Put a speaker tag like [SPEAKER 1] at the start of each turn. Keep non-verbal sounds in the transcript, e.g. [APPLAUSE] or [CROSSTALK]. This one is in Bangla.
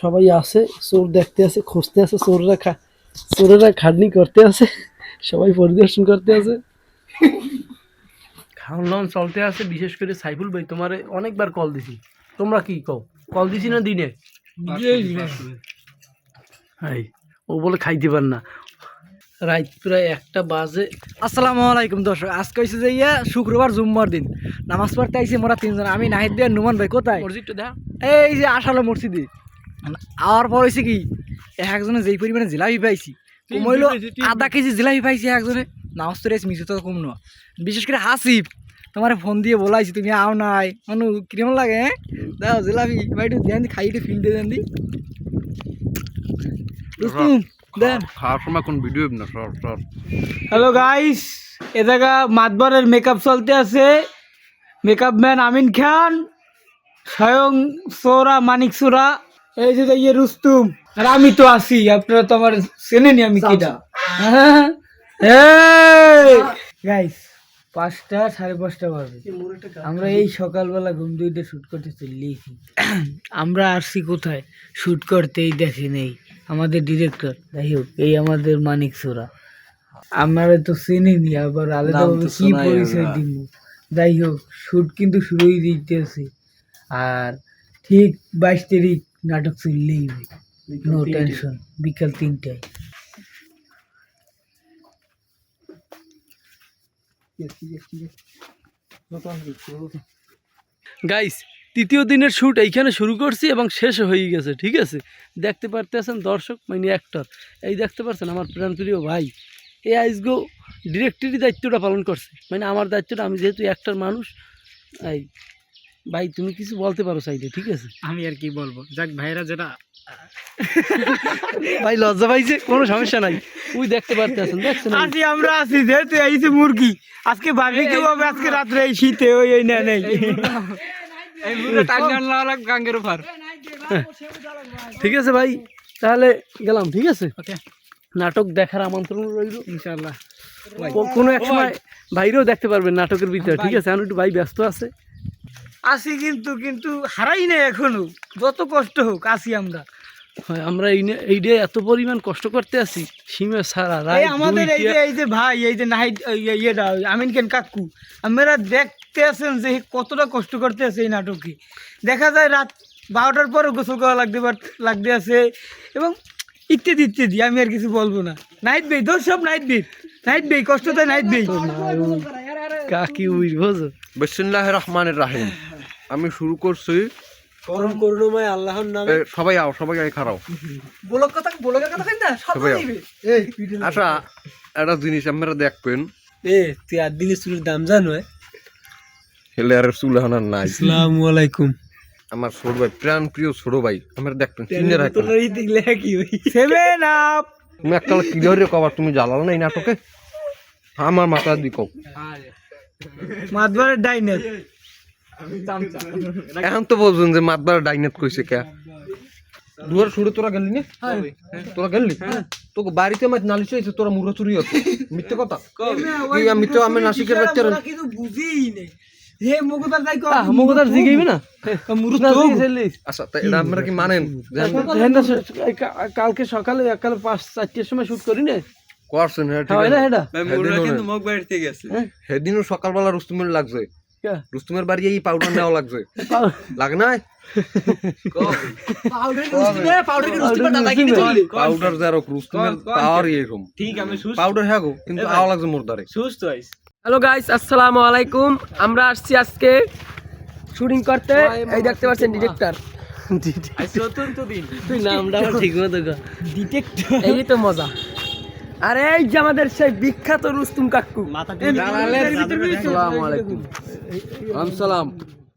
[SPEAKER 1] সবাই আছে চোর দেখতে আছে খুঁজতে আছে চোররা চোরেরা খাটনি করতে আছে সবাই পরিদর্শন করতে আছে খাওয়ান চলতে আছে বিশেষ করে সাইফুল ভাই তোমারে অনেকবার কল দিছি। তোমরা কি কও? কল দিছি না দিনে? হাই ও বলে খাইতে পার না। রাত প্রায় একটা বাজে।
[SPEAKER 2] আসসালামু আলাইকুম দর্শক আজকে হয়েছে যে ইয়া শুক্রবার জুম্মার দিন। নামাজ পড়তে আইছি মোরা তিনজন আমি নাহিদ দিয়ে নুমান ভাই কোথায়?
[SPEAKER 1] মসজিদটা দেখা।
[SPEAKER 2] এই যে আসালো মসজিদে। আওয়ার পর হয়েছে কি একজনে যেই পরিমাণে জিলাপি পাইছি কমইলো আধা কেজি জিলাপি পাইছি একজনে নামাজ তো মিশে তো কম না বিশেষ করে হাসিব তোমার ফোন দিয়ে বলাইছি তুমি আও নাই। মানু কিরম লাগে হ্যাঁ দাও জিলাপি ভাই একটু দেন খাই একটু ফিল দিয়ে দেন দি। দেন।
[SPEAKER 3] খাওয়ার সময় কোন ভিডিও না সর সর
[SPEAKER 2] হ্যালো গাইস এ জায়গা মাতবারের মেকআপ চলতে আছে। মেকআপ ম্যান আমিন খান স্বয়ং সোরা মানিক সুরা এই যে ইয়ে রুস্তুম আর আমি তো আছি আপনারা তো আমার চেনেনি আমি কিটা গাইস পাঁচটা সাড়ে পাঁচটা বাজে। আমরা এই সকালবেলা ঘুম দুইটা শ্যুট করতে চলেছি আমরা আসছি কোথায়? শ্যুট করতেই দেখে নেই। আমাদের ডিরেক্টর যাই হোক এই আমাদের মানিক সোরা। আমরা তো চিনিনি আবার আলাদাভাবে কি পরিচয় দিব যাই হোক শুট কিন্তু শুরুই দিতেছি। আর ঠিক বাইশ তারিখ নাটক চললেই নো টেনশন বিকাল তিনটায়।
[SPEAKER 1] গাইস তৃতীয় দিনের শ্যুট এইখানে শুরু করছি এবং শেষ হয়ে গেছে ঠিক আছে? দেখতে পারতেছেন দর্শক মানে অ্যাক্টর এই দেখতে পাচ্ছেন আমার প্রাণপ্রিয় ভাই। এই আইসগো ডিরেক্টরি দায়িত্বটা পালন করছে। মানে আমার দায়িত্বটা আমি যেহেতু অ্যাক্টর মানুষ এই ভাই তুমি কিছু বলতে পারো সাইডে ঠিক আছে?
[SPEAKER 2] আমি আর কি বলব? যাক ভাইরা যেটা
[SPEAKER 1] ভাই লজ্জা পাইছে কোনো সমস্যা নাই। ওই দেখতে পারতেছেন দেখছেন এই?
[SPEAKER 2] আছি আমরা আছি যেহেতু এইছে মুরগি। আজকে বারবিকিউ হবে আজকে রাত্রে এই শীতে ওই এই না নেই
[SPEAKER 1] ঠিক আছে ভাই তাহলে গেলাম ঠিক আছে?
[SPEAKER 2] ওকে।
[SPEAKER 1] নাটক দেখার আমন্ত্রণ রইল।
[SPEAKER 2] ইনশাআল্লাহ।
[SPEAKER 1] কো- কোনো এক সময় ভাইরেও দেখতে পারবেন নাটকের ভিতরে ঠিক আছে? এখন একটু ভাই ব্যস্ত আছে।
[SPEAKER 2] আসি কিন্তু কিন্তু হারাই নাই এখনও। যত কষ্ট হোক আসি আমরা।
[SPEAKER 1] হয় আমরা এই নে- ডে এত পরিমাণ কষ্ট করতে আছি সীমা সারা রাত
[SPEAKER 2] আমাদের এই যে এই যে ভাই এই যে নাহিদ ইয়েটা আমিন কেন কাকু আমরা দেখতে আছেন যে কতটা কষ্ট করতে আছে এই নাটকে। দেখা যায় রাত বারোটার পরে গোসল করা লাগতে পার লাগতে আছে এবং ইত্যাদি ইত্যাদি আমি আর কিছু বলব না। নাইট বেই দোষ সব নাইট বেই নাইট বেই কষ্ট তো নাইট বেই
[SPEAKER 1] কাকি উই বোঝো।
[SPEAKER 3] বিসমিল্লাহ রহমানের রাহিম। আমি শুরু করছি।
[SPEAKER 2] পরম করুণাময় আল্লাহর
[SPEAKER 3] এ, সবাই আও সবাই আই খারাও।
[SPEAKER 2] বলক কথা বলকের কথা কই না সব
[SPEAKER 3] সবাই।
[SPEAKER 2] দিবে।
[SPEAKER 3] আচ্ছা একটা জিনিস আপনারা দেখবেন।
[SPEAKER 2] এ তুই আর দিনের চুলের দাম জানো
[SPEAKER 3] হেলে আর চুলহানার নাই।
[SPEAKER 2] আসসালামু আলাইকুম।
[SPEAKER 3] আমার ছোট ভাই প্রাণ প্রিয় ছোট ভাই আমরা দেখবেন চিনে রাখবেন
[SPEAKER 2] দেখলে কি হই সেভেন আপ
[SPEAKER 3] তুমি একটা কি ধরে কবার তুমি জ্বালাল না এই নাটকে? আমার মাথা দিকো
[SPEAKER 2] মাতবারের ডাইনার [LAUGHS]
[SPEAKER 3] এখন তো বলছেন যে মাতবার ডাইনেট কইছে কে? দুয়ার ছুড়ে তোরা গেলি না? তোরা গেলি? তোকে বাড়িতে আমার নালিশ হয়েছে তোরা মুড়ো চুরি হতো। মিথ্যে কথা? [LAUGHS] কি আমি তো আমি নাসিকের বাচ্চার
[SPEAKER 2] কিন্তু বুঝেই নেই হে মুকুতার যাই কর
[SPEAKER 1] মগদার জিগাইবে না?
[SPEAKER 2] মুরুত
[SPEAKER 1] না,
[SPEAKER 2] তো
[SPEAKER 1] জিগাই
[SPEAKER 3] আচ্ছা তা এটা আপনারা কি মানেন?
[SPEAKER 1] কালকে সকালে একালে পাঁচ চারটের সময় শুট করি না।
[SPEAKER 3] করছেন হ্যাঁ ঠিক
[SPEAKER 1] হয় না
[SPEAKER 3] আছে।
[SPEAKER 1] এটা?
[SPEAKER 3] সেদিনও না। সেদিনও সকালবেলা রুস্তুমের লাগছে? রুস্তুমের বাড়ি এই পাউডার নেওয়া লাগছে।
[SPEAKER 1] পাউ-
[SPEAKER 3] লাগে না
[SPEAKER 1] পাউডার
[SPEAKER 3] পাউডার যারক রুস্তুমের পাওয়ার এরকম
[SPEAKER 2] ঠিক আমি
[SPEAKER 3] পাউডার হ্যাঁ গো কিন্তু আওয়া লাগছে মোর দ্বারে
[SPEAKER 2] সুস্থ হইস
[SPEAKER 4] হ্যালো গাইস আসসালামু আলাইকুম। আমরা আসছি আজকে শুটিং করতে। এই দেখতে পাচ্ছেন ডিরেক্টর
[SPEAKER 2] চতুর্থ দিন।
[SPEAKER 1] তুই নামটা ঠিক মতো।
[SPEAKER 2] ডিটেক্টর
[SPEAKER 4] এই তো মজা। আর এই যে আমাদের সেই বিখ্যাত রুস্তুম কাকু।
[SPEAKER 1] আসসালামু আলাইকুম। আম সালাম।